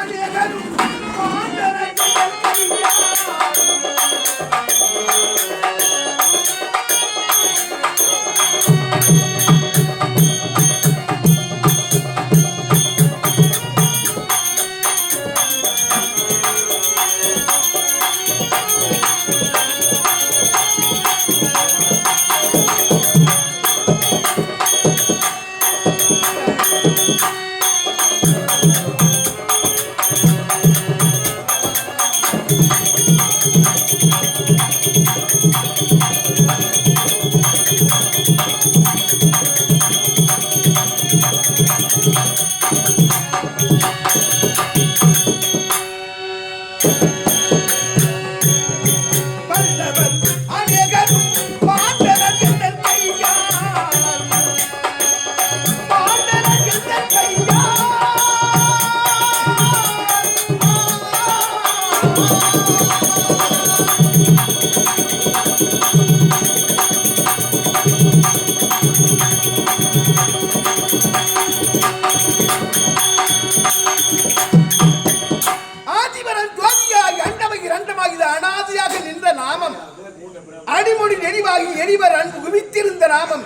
அநேகரும் மாண்டரங்கள் மணிமொழி நெறிவாகி எரிவர் அன்பு குவித்திருந்த நாமம்.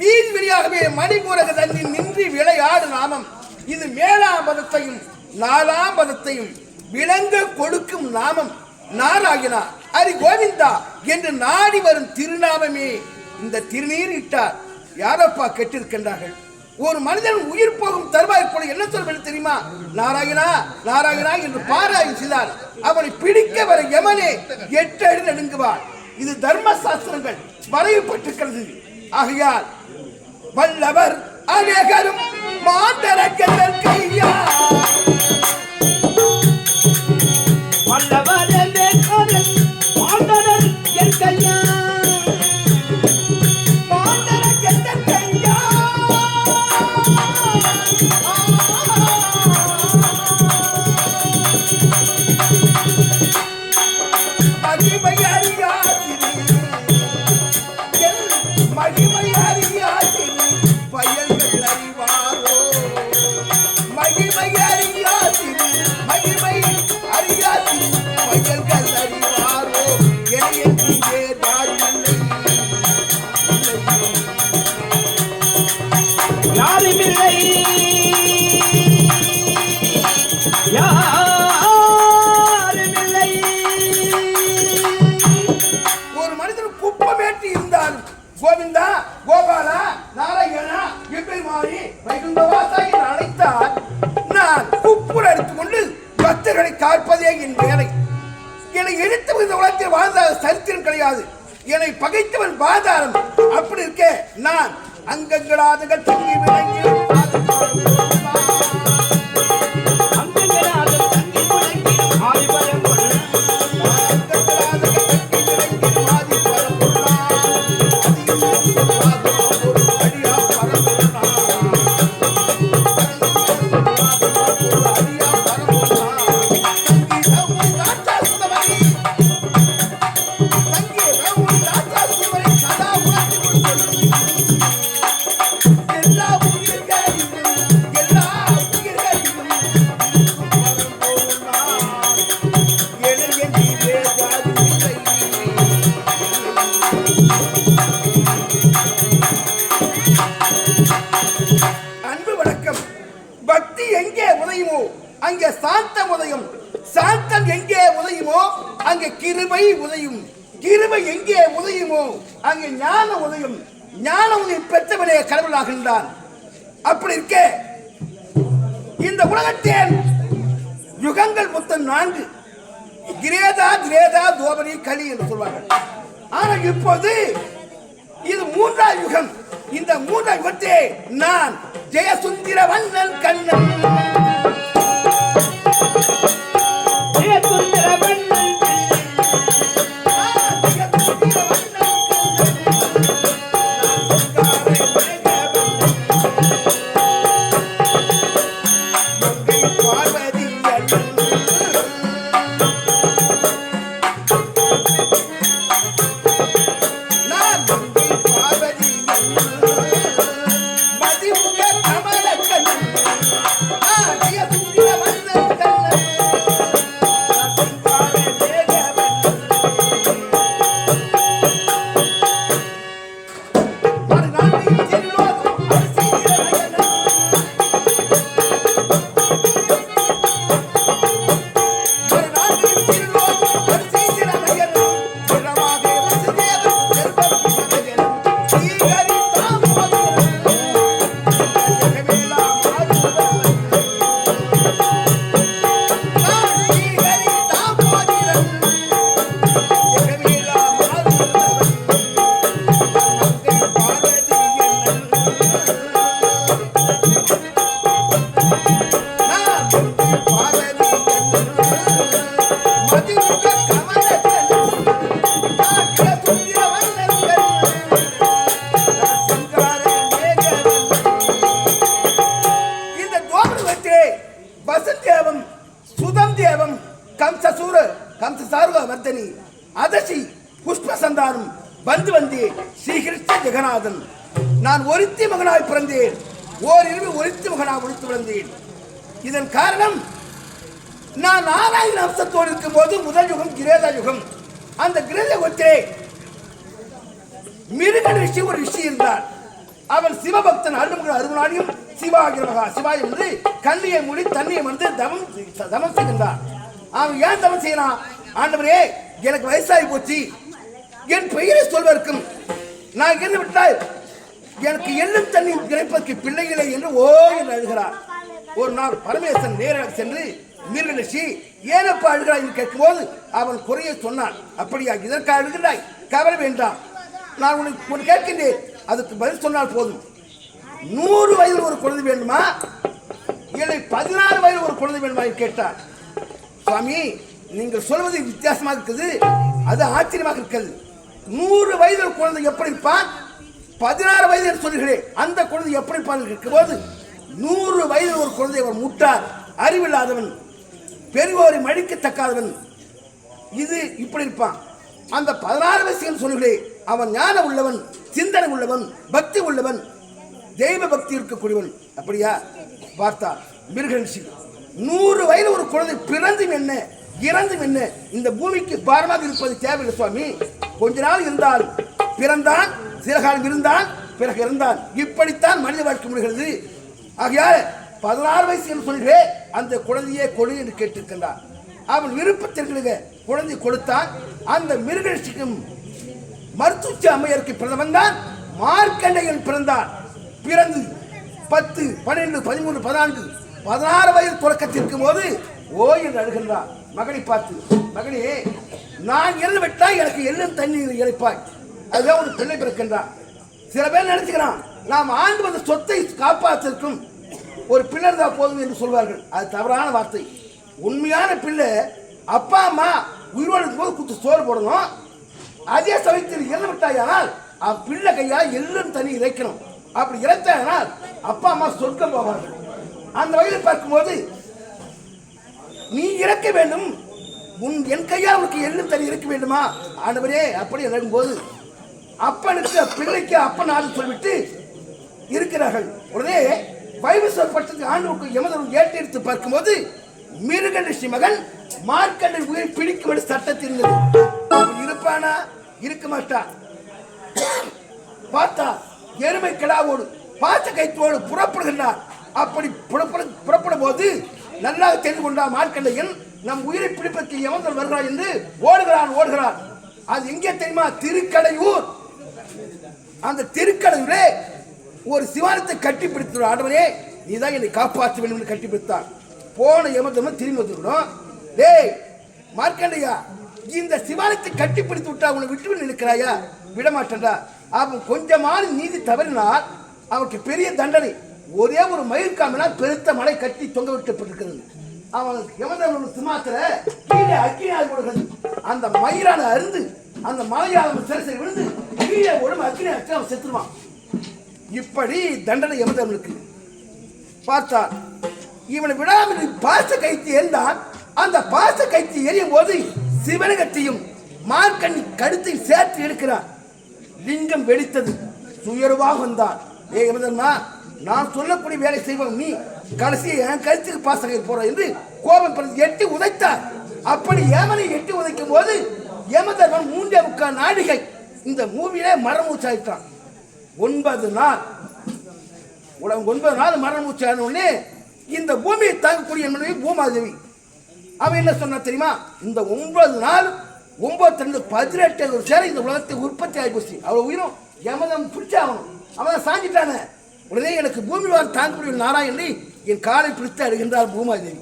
வீண் வெளியாகவே மணிபூரக தன்னில் நின்று விளையாடு நாமம். இது மேலாம் பதத்தையும் நாலாம் பதத்தையும் விளங்க கொடுக்கும் நாமம். நாராயணா அரி கோவிந்தா என்று நாடி வரும் திருநாமமே இந்த திருநீர் இட்டார். யாரப்பா கெட்டிருக்கின்றார்கள்? ஒரு மனிதன் உயிர் போகும் தருவாய் கூட என்ன சொல்வது தெரியுமா? நாராயணா நாராயணா என்று பாராயி செய்தார் அவனை பிடிக்க வர யமனே எட்டு அடி நடுங்குவார். இது தர்ம சாஸ்திரங்கள் வரையப்பட்டிருக்கிறது. ஆகையால் வல்லவர் அநேகரும் மாந்தரக்கங்கள் கையா இந்த உலகத்தில் வாழ்ந்த சரித்திரம் கிடையாது. என்னை பகைத்தவன் பாதாரம் அப்படி இருக்க நான் அங்கங்களாதுகள் தங்கி விளங்கி அன்பு வணக்கம். பக்தி எங்கே உதயுமோ அங்கே சாந்தம் உதயம். சாந்தம் எங்கே உதயுமோ அங்கே கிருபை உதயும். கிருபை எங்கே உதயுமோ அங்கே ஞான உதயம். ஞான உதயம் பெற்றவனே கடவுளாகின்றான் அப்படி இருக்க இந்த உலகத்தில் யுகங்கள் மொத்தம் நான்கு. கிரேதா திரேதா தோபரி களி என்று சொல்வார்கள். ஆனால் இப்போது இது மூன்றாம் யுகம். இந்த மூன்றாம் யுகத்தை நான் ஜெயசுந்தர வண்ணன் கண்ணன். சார்வர்தனி அதசி புஷ்ப சந்தானம் வந்து வந்து ஸ்ரீகிருஷ்ண ஜெகநாதன் நான் ஒருத்தி மகனாய் பிறந்தேன். ஓரிரவு ஒருத்தி மகனாக ஒழித்து விழுந்தேன் இதன் காரணம் நான் நாராயண அம்சத்தோடு இருக்கும் போது முதல் யுகம் கிரேத யுகம். அந்த கிரேத யுகத்திலே மிருக ரிஷி ஒரு ரிஷி இருந்தார் அவன் சிவபக்தன் அருள்முக அருணாடியும் சிவாகிரமகா சிவா என்று கண்ணியை மூடி தண்ணியை வந்து தவம் தவம் செய்கின்றார். அவன் ஏன் தவம் செய்யலாம் ஆண்டவரே எனக்கு வயசாகி போச்சு. என் பெயரை சொல்வதற்கும் நான் இருந்து விட்டால் எனக்கு எள்ளும் தண்ணி கிடைப்பதற்கு பிள்ளைகளை என்று ஓ என்று அழுகிறார். ஒரு நாள் பரமேசன் நேராக சென்று மிருகலட்சி ஏனப்பா அழுகிறாய் என்று கேட்கும்போது அவன் குறைய சொன்னான் அப்படியா இதற்காக அழுகிறாய் கவலை வேண்டாம். நான் உனக்கு ஒரு கேட்கின்றேன். அதுக்கு பதில் சொன்னால் போதும். நூறு வயதில் ஒரு குழந்தை வேண்டுமா? இல்லை பதினாறு வயதில் ஒரு குழந்தை வேண்டுமா? என்று கேட்டார் சுவாமி நீங்கள் சொல்வது வித்தியாசமாக இருக்குது. அது ஆச்சரியமாக இருக்கிறது. நூறு வயதில் குழந்தை எப்படி இருப்பான்? பதினாறு வயது என்று சொல்கிறேன் அந்த குழந்தை எப்படி இருப்பான் இருக்கும்போது கேட்கும்போது நூறு வயதில் ஒரு குழந்தை அவர் முட்டார் அறிவில்லாதவன் பெரியோரை மடிக்கத்தக்காதவன். இது இப்படி இருப்பான். அந்த பதினாறு வயசுகள் சொல்லுகளே அவன் ஞானம் உள்ளவன் சிந்தனை உள்ளவன் பக்தி உள்ளவன் தெய்வ பக்தி இருக்கக்கூடியவன். அப்படியா? பார்த்தா மிருகன்சி நூறு வயது ஒரு குழந்தை பிறந்தும் என்ன இறந்தும் என்ன இந்த பூமிக்கு பாரமாக இருப்பது தேவையில்லை சுவாமி. கொஞ்ச நாள் இருந்தால் பிறந்தான் சில காலம் இருந்தான் பிறகு இருந்தான் இப்படித்தான் மனித வாழ்க்கை முடிகிறது. ஆகையால் பதினாறு வயசு என்று சொல்கிறேன் அந்த குழந்தையே கொடு என்று கேட்டிருக்கின்றான் அவன் விருப்பத்திற்கு குழந்தை கொடுத்தான் அந்த மிருகட்சிக்கும் மருத்துவ அம்மையருக்கு பிறந்தவன் தான் மார்க்கண்டையன் பிறந்தான். பிறந்து பத்து பன்னெண்டு பதிமூணு பதினான்கு பதினாறு வயது தொடக்கத்திற்கும் போது ஓ என்று அழுகின்றான். மகனை பார்த்து மகனே நான் இறந்து விட்டால் எனக்கு எள்ளும் தண்ணீர் இழைப்பாய். அதுதான் ஒரு பிள்ளை பிறக்கின்றான். சில பேர் நினைச்சுக்கிறான் நாம் ஆண்டு வந்த சொத்தை காப்பாற்றிருக்கும் ஒரு பிள்ளை தான் போதும் என்று சொல்வார்கள். அது தவறான வார்த்தை. உண்மையான பிள்ளை அப்பா அம்மா உயிரோடு போது குத்து சோறு போடணும். அதே சமயத்தில் இறந்து விட்டாயானால் அவன் பிள்ளை கையால் எள்ளும் தண்ணி இறைக்கணும். அப்படி இறைத்தாயானால் அப்பா அம்மா சொர்க்கம் போவார்கள். அந்த வகையில் பார்க்கும்போது நீ இறக்க வேண்டும். உன் என் கையால் உனக்கு எள்ளும் தண்ணி இறக்க வேண்டுமா? ஆண்டவரே அப்படி இறங்கும்போது அப்பனுக்கு பிள்ளைக்கு அப்பன் ஆறு சொல்லிவிட்டு இருக்கிறார்கள். உடனே வைவஸ்வர் பட்டத்துக்கு ஆண்டவருக்கு யமதரும் ஏற்றெடுத்து பார்க்கும்போது மிருகனிஷி மகன் மார்க்கண்டன் உயிர் பிடிக்கும் சட்டத்தில் இருந்தது. இருப்பானா? இருக்க மாட்டான் பார்த்தா எருமை கிடாவோடு பாச கைத்தோடு புறப்படுகின்றார். அப்படி புறப்பட புறப்படும் போது நல்லா தெரிந்து கொண்டார் மார்க்கண்டையன் நம் உயிரை பிடிப்பதற்கு எவந்தல் வருகிறார் என்று ஓடுகிறான் ஓடுகிறான். அது எங்கே தெரியுமா? திருக்கடையூர். அந்த திருக்கடையூரே ஒரு சிவானத்தை கட்டி பிடித்தார் நீ தான் என்னை காப்பாற்ற வேண்டும் என்று கட்டிப்பிடித்தார். போன யமதர்மம் திரும்பி வந்துவிடும் டேய் மார்க்கண்டையா இந்த சிவாலயத்தை கட்டிப்பிடித்து விட்டா உன்னை விட்டு நிற்கிறாயா? விட மாட்டேன்டா அவன் கொஞ்சமான நீதி தவறினால் அவனுக்கு பெரிய தண்டனை. ஒரே ஒரு மயில் காமினால் பெருத்த மலை கட்டி தொங்க விட்டப்பட்டிருக்கிறது. அவன் யமதர்மன் சிமாத்திர கீழே அக்கினியால் கொடுக்கிறது அந்த மயிரான அருந்து அந்த மலையால் அவன் சிறை சிறை விழுந்து கீழே ஒழுங்கு அக்கினி அக்கி அவன் செத்துருவான். இப்படி தண்டனை யமதர்மனுக்கு பார்த்தார் இவனை விடாமல் பாச கைத்து எழுந்தான் அந்த பாச கைத்து எரியும் போது சிவனகத்தையும் மார்க்கண்ணி கழுத்தை சேர்த்து எடுக்கிறார் லிங்கம் வெடித்தது. சுயருவாக வந்தார் ஏ யமதர்மா நான் சொல்லக்கூடிய வேலை செய்வோம் நீ. கடைசி என் கழுத்துக்கு பாசகை போற என்று கோபம் எட்டி உதைத்தார். அப்படி ஏமனை எட்டி உதைக்கும் போது யமதர்மன் மூன்றே முக்கால் நாடிகை இந்த மூவிலே மரமூச்சாயிட்டான். ஒன்பது நாள். உலகம் ஒன்பது நாள் மரண மூச்சான உடனே இந்த பூமியை தாங்கக்கூடிய மனைவி பூமாதேவி. அவன் என்ன சொன்னா தெரியுமா? இந்த ஒன்பது நாள் ஒன்பத்தி ரெண்டு பதினெட்டு ஒரு சேர இந்த உலகத்தை உற்பத்தி ஆகி போச்சு. அவ்வளோ உயிரும் எமதம் பிடிச்சாகணும் அவன் சாஞ்சிட்டானே. உடனே எனக்கு பூமி வார் தாங்கக்கூடிய நாராயணி என் காலை பிடித்து அழுகின்றார் பூமாதேவி.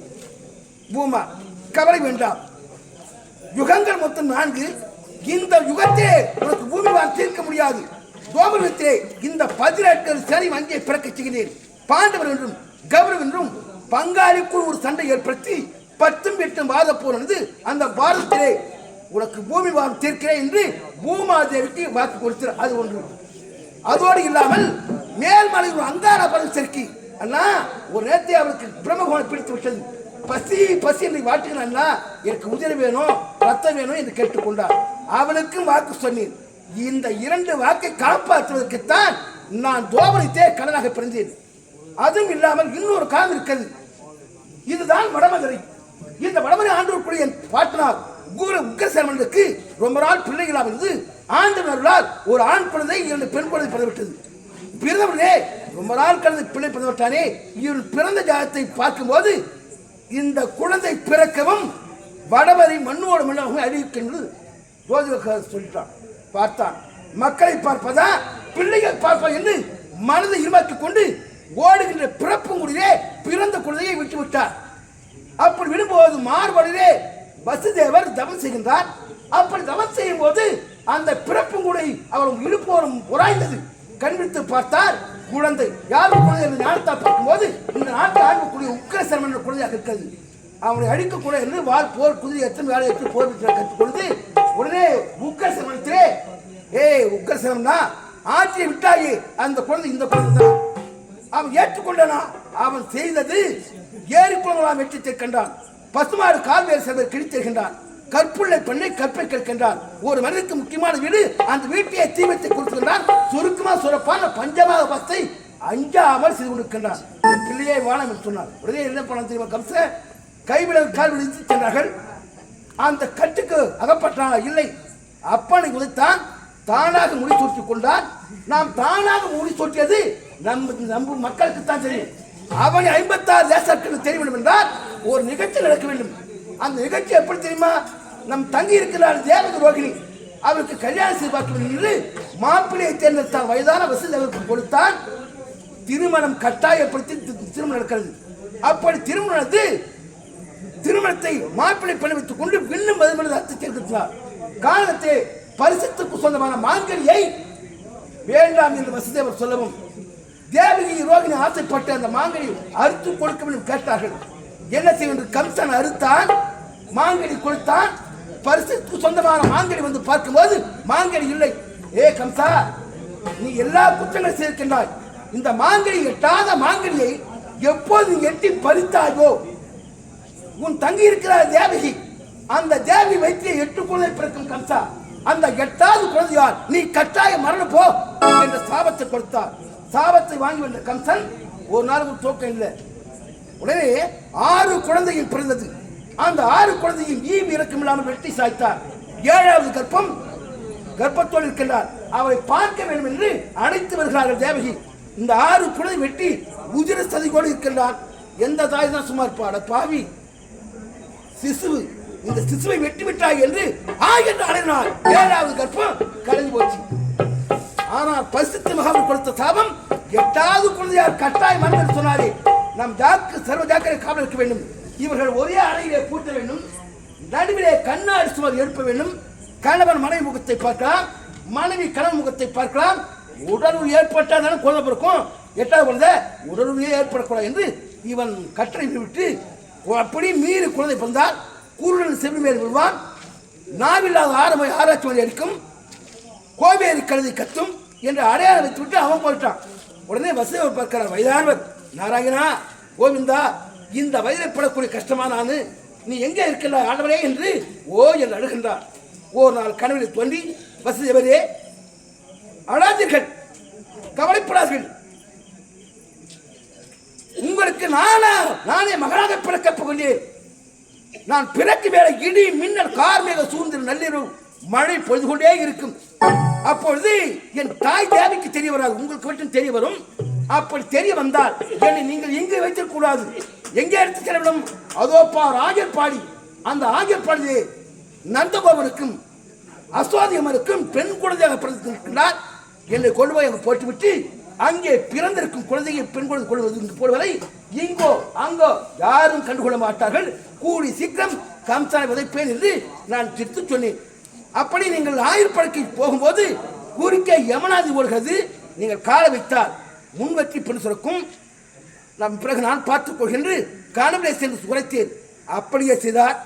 பூமா கவலை வேண்டாம். யுகங்கள் மொத்தம் நான்கு. இந்த யுகத்தே உனக்கு பூமி வாழ் தீர்க்க முடியாது. கோபுரத்திலே இந்த பதினெட்டு சரி வங்கியை பிறக்க செய்கிறேன். பாண்டவர் என்றும் கௌரவ் என்றும் பங்காளிக்குள் ஒரு சண்டை ஏற்படுத்தி பத்தும் எட்டும் வாத போனது அந்த வாரத்திலே உனக்கு பூமி வாரம் தீர்க்கிறேன் என்று பூமாதேவிக்கு வாக்கு கொடுத்தார். அது ஒன்று. அதோடு இல்லாமல் மேல்மலை ஒரு அங்கார படம் செருக்கி. அண்ணா ஒரு நேரத்தை அவருக்கு பிரம்மகோணம் பிடித்து விட்டது. பசி பசி என்று வாட்டுகிறான் எனக்கு உதிரி வேணும் ரத்தம் வேணும் என்று கேட்டுக்கொண்டார். அவனுக்கும் வாக்கு சொன்னேன். இந்த இரண்டு வாக்கை காப்பாற்றுவதற்குத்தான் நான் தோபரித்தே கடனாக பிறந்தேன் அதுவும் இல்லாமல் இன்னொரு காலம் இருக்கிறது. இதுதான் வடமதுரை. இந்த வடமதுரை ஆண்டோருக்குரிய என் பாட்டனார் உக்ர உக்ரசேமனுக்கு ரொம்ப நாள் பிள்ளைகளாக இருந்து ஆண்டவர்களால் ஒரு ஆண் குழந்தை இரண்டு பெண் குழந்தை பிறந்துவிட்டது. பிறந்தவுடனே ரொம்ப நாள் கலந்து பிள்ளை பிறந்துவிட்டானே இவன் பிறந்த ஜாதத்தை பார்க்கும்போது இந்த குழந்தை பிறக்கவும் வடமறை மண்ணோடு மண்ணாகவும் அறிவிக்கின்றது. ஜோதிக சொல்லிட்டான். பார்த்தான். மக்களை பார்ப்பதா? பிள்ளைகள் பார்ப்பா என்று மனதை இருமாக்கிக் கொண்டு ஓடுகின்ற பிறப்புங்குடியிலே பிறந்த குழந்தையை விட்டு விட்டார். அப்படி விடும்போது மார்படிலே வசுதேவர் தவம் செய்கின்றார். அப்படி தவம் செய்யும் போது அந்த பிறப்புங்குடை அவர் இடுப்போரும் உராய்ந்தது. கண்பித்து பார்த்தார் குழந்தை யார் குழந்தை? என்று ஞானத்தா பார்க்கும்போது இந்த நாட்டு ஆண்மைக்குரிய உக்கிரசர்மன் குழந்தையாக இருக்கிறது. அவனை அழிக்கக்கூட என்று வாழ் போர் குதிரை எத்தனை வேலை எடுத்து போர் கற்றுக் உடனே உடனே உக்கிரசர்மனத்திலே ஏய் உக்கிரசர்மனா ஆட்சியை விட்டாயே அந்த குழந்தை இந்த குழந்தை தான் அவன் ஏற்றுக்கொண்டனா? அவன் செய்தது ஏறி குளங்களாம் வெற்றி கண்டான் பசுமாடு கால்வேறு செல்வர் கிழித்திருக்கின்றான் கற்புள்ளை பெண்ணை கற்பை கேட்கின்றான் ஒரு மனிதனுக்கு முக்கியமான வீடு அந்த வீட்டையே தீவத்தை கொடுத்துக்கின்றான் சுருக்கமா சுரப்பான பஞ்சமாக பஸ்தை அஞ்சாமல் செய்து கொண்டிருக்கின்றான். பிள்ளையே பிள்ளையை வாழம் என்று சொன்னார். உடனே என்ன பண்ண தெரியுமா கம்ச? கைவிட கால் விழுந்து சென்றார்கள். அந்த கட்டுக்கு அகப்பட்டானா இல்லை. அப்பனை உதைத்தான் தானாக முடி சுற்றி கொண்டான். நாம் தானாக முடி சுற்றியது நம்ம நம்ப மக்களுக்கு தான் தெரியும். அவனை ஐம்பத்தாறு தேசத்துக்கு தெரிய வேண்டும் என்றால் ஒரு நிகழ்ச்சி நடக்க வேண்டும். அந்த நிகழ்ச்சி எப்படி தெரியுமா? நம் தங்கி இருக்கிறார் தேவக ரோகிணி. அவருக்கு கல்யாணம் செய்து பார்க்க வேண்டும் என்று மாப்பிள்ளையை தேர்ந்தெடுத்தார் வயதான வசதி அவருக்கு கொடுத்தான். திருமணம் கட்டாயப்படுத்தி திருமணம் நடக்கிறது. அப்படி திருமணம் நடந்து திருமணத்தை மாப்பிள்ளை பணிவித்துக் கொண்டு வில்லும் மதுமனது அர்த்தத்தை இருக்கிறார் காரணத்தை பரிசுத்துக்கு சொந்தமான மாங்கலியை வேண்டாம் என்று வசுதேவர் சொல்லவும் தேவகி ரோகிணி ஆசைப்பட்டு அந்த மாங்கனி அறுத்து கொடுக்க வேண்டும் கேட்டார்கள். என்ன செய்யும் என்று கம்சன் அறுத்தான் மாங்கனி கொடுத்தான். பரிசுக்கு சொந்தமான மாங்கனி வந்து பார்க்கும்போது மாங்கனி இல்லை. ஏ கம்சா நீ எல்லா குற்றங்களும் சேர்க்கின்றாய். இந்த மாங்கனி எட்டாத மாங்கனியை எப்போது நீ எட்டி பறித்தாயோ உன் தங்கி இருக்கிறார் தேவகி. அந்த தேவி வைத்திய எட்டு குழந்தை பிறக்கும் கம்சா அந்த எட்டாவது குழந்தையார் நீ கட்டாய மரணம் போ என்ற சாபத்தை கொடுத்தார். சாபத்தை வாங்கி வந்த கம்சன் ஒரு நாளுக்கு தோக்கம் இல்லை. உடனே ஆறு குழந்தையும் பிறந்தது. அந்த ஆறு குழந்தையும் ஈவு இறக்கம் இல்லாமல் வெட்டி சாய்த்தார். ஏழாவது கர்ப்பம் கர்ப்பத்தோடு இருக்கின்றார். அவரை பார்க்க வேண்டும் என்று அழைத்து வருகிறார்கள் தேவகி. இந்த ஆறு குழந்தை வெட்டி உதிர சதிகோடு இருக்கின்றார். எந்த தாய் தான் சும்மா இருப்பாட பாவி. சிசுவு. இந்த சிசுவை வெட்டி விட்டாய் என்று ஆ என்று அழைனார் ஏழாவது கற்பம் கலைஞ்சு போச்சு. ஆனால் பசித்து மகாபலி கொடுத்த சாபம் எட்டாவது குழந்தையார் கட்டாய் மரணம் சொன்னாரே. நம் ஜாக்கு சர்வ ஜாக்கரை காவல் இருக்க வேண்டும். இவர்கள் ஒரே அறையிலே பூட்ட வேண்டும். நடுவிலே கண்ணாடி சுவர் எழுப்ப வேண்டும். கணவன் மனைவி முகத்தை பார்க்கலாம். மனைவி கணவன் முகத்தை பார்க்கலாம். உடல் ஏற்பட்டால் தானே குழந்தை பிறக்கும். எட்டாவது குழந்தை உடலுயே ஏற்படக்கூடாது என்று இவன் கட்டளை விட்டு அப்படி மீறி குழந்தை பிறந்தால் கூருடன் செவி மேல் விழுவான். நாவில்லாத ஆரம்ப ஆராய்ச்சி வழி அடிக்கும் கோவேரி கழுதி கத்தும் என்று அடையாளம் வைத்து விட்டு அவன் போயிட்டான். உடனே வசதி பார்க்கிறார் வயதானவர் நாராயணா கோவிந்தா இந்த வயதில் கஷ்டமா நான் நீ எங்கே இருக்கல ஆண்டவரே? என்று ஓ என்று அழுகின்றார். ஓர் நாள் கனவில் தோன்றி வசதியவரே அழாதீர்கள் கவலைப்படாதீர்கள். உங்களுக்கு நானா நானே மகனாக பிறக்கப் போகிறேன். நான் பிறக்கு வேலை இடி மின்னல் கார்மேக சூழ்ந்து நள்ளிரவு மழை பொழுது கொண்டே இருக்கும். அப்பொழுது என் தாய் தேவிக்கு தெரிய வராது. உங்களுக்கு மட்டும் தெரிய வரும். அப்படி தெரிய வந்தால் என்னை நீங்கள் எங்கே வைத்திருக்க கூடாது எங்கே எடுத்து செல்லவிடும்? அதோப்பா ராஜர்பாடி. அந்த ராஜர்பாடியே நந்தகோபருக்கும் அசோதியமருக்கும் பெண் குழந்தையாக பிறந்திருக்கின்றார் என்னை கொண்டு போய் அங்கே போட்டுவிட்டு அங்கே பிறந்திருக்கும் குழந்தையை பெண் குழந்தை கொள்வது இங்கு போடுவதை இங்கோ அங்கோ யாரும் கண்டுகொள்ள மாட்டார்கள். கூடி சீக்கிரம் கம்சானை விதைப்பேன் என்று நான் திருத்து சொன்னேன். அப்படி நீங்கள் ஆயுள் படுக்கை போகும்போது குறுக்கே யமனாதி ஓடுகிறது நீங்கள் காலை வைத்தால் முன்வற்றி பெண் சுரக்கும். நம் பிறகு நான் பார்த்துக் கொள்கின்ற காணவில்லை சென்று சுரைத்தேன். அப்படியே செய்தார்.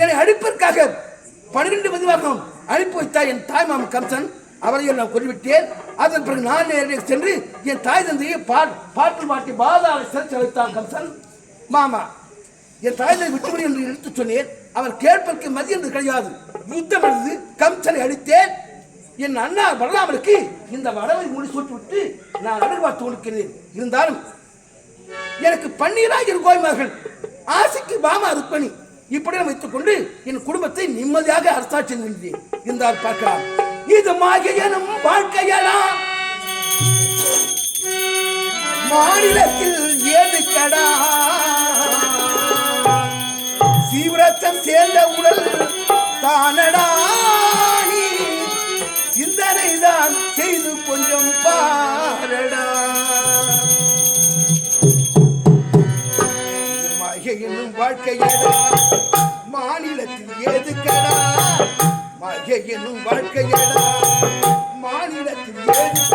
என்னை அழிப்பதற்காக பன்னிரண்டு பதிவாகம் அனுப்பி வைத்தார் என் தாய் மாமன் கம்சன். அவரையும் நான் கொண்டுவிட்டேன் அதன் பிறகு நான் நேரடியாக சென்று என் தாய் தந்தையை பாட் பாட்டு பாட்டி பாதாள சிறைச்சு கம்சன். மாமா என் தாய் தந்தை விட்டுவிடு என்று எடுத்து சொன்னேன். அவர் கேட்பதற்கு மதி என்று கிடையாது. யுத்தம் நடந்தது. கம்சனை அடித்தேன். என் அண்ணா வரலாமலுக்கு இந்த வரவை மூடி விட்டு நான் அழகு பார்த்து கொடுக்கிறேன் இருந்தாலும் எனக்கு பன்னீராக என் கோய்மார்கள் ஆசைக்கு பாமா ருக்மணி இப்படி வைத்துக் கொண்டு என் குடும்பத்தை நிம்மதியாக அரசாட்சி நின்றேன் இருந்தால் பார்க்கலாம். இது மாயனும் வாழ்க்கையலாம் மாநிலத்தில் ஏது கடா சீவிரத்தம் சேர்ந்த உடல் தானடா நீ? சிந்தனை தான் செய்து கொஞ்சம் பாரடா. இது மாய வாழ்க்கையடா. மாநிலத்தில் ஏது கடா மழையெனும் வாழ்க்கையடா. மாநிலத்தில் ஏழு